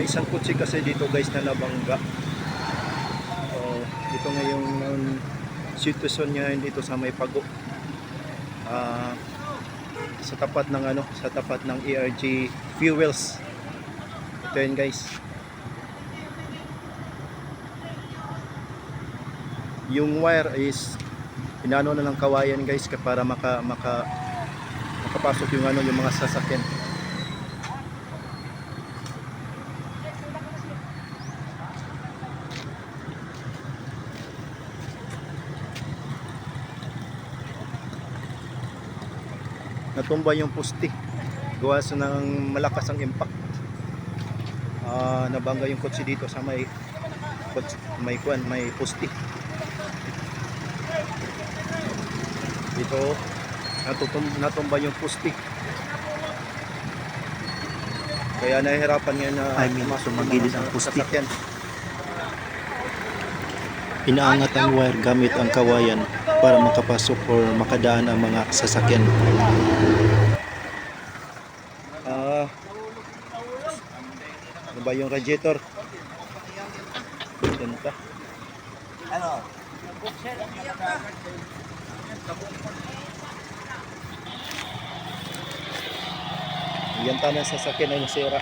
may isang kutsi kasi dito guys na nabangga. Oh, ito nga yung um, sitwasyon niya dito sa may pago. Ah, sa tapat ng ano, sa tapat ng ERG Fuels. Ito yun guys. Yung wire is inano na lang kawayan guys para maka maka makapasok yung ano yung mga sasakyan. Natumba yung pusti. Gawa sa ng malakas ang impact. Ah, nabangga yung kotse dito sa may kotse, may kwan, may pusti. Dito natutum, natumba yung pusti. Kaya nahihirapan ngayon na I mean, sumagilid ang pusti. Inaangat ang wire gamit ang kawayan para makapasok or makadaan ang mga sasakyan. Ah. ano ba yung radiator? Yan pa. Yan ta ng sasakyan ay nasira.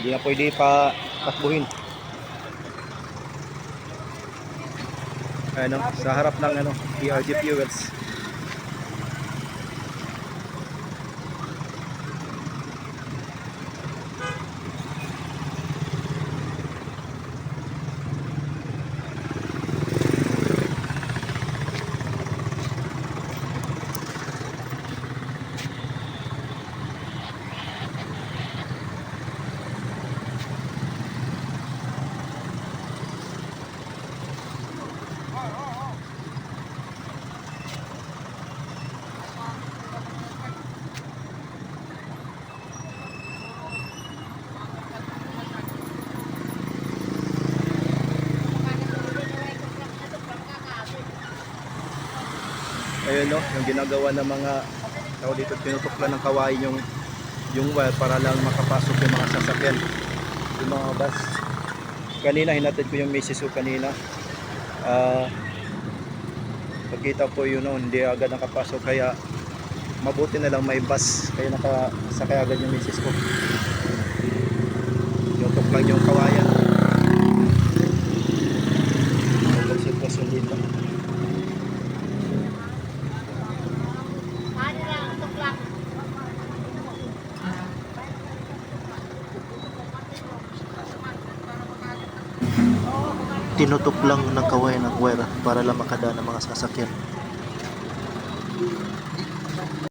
Hindi na pwede pa takbuhin. Ano, sa harap ng ano, PRG Fuels. Ayun no, yung ginagawa ng mga tao dito, tinutuklan ng kawain yung yung wire para lang makapasok yung mga sasakyan. Yung mga bus. Kanina hinatid ko yung misis ko kanina. Ah pagkita po yun no, hindi agad nakapasok kaya mabuti na lang may bus. Kaya nakasakay agad yung misis ko tinutok lang yung kawayan Ang sitwasyon dito Tinutok lang ng kawayan ang wire para lang makadaan ang mga sasakyan.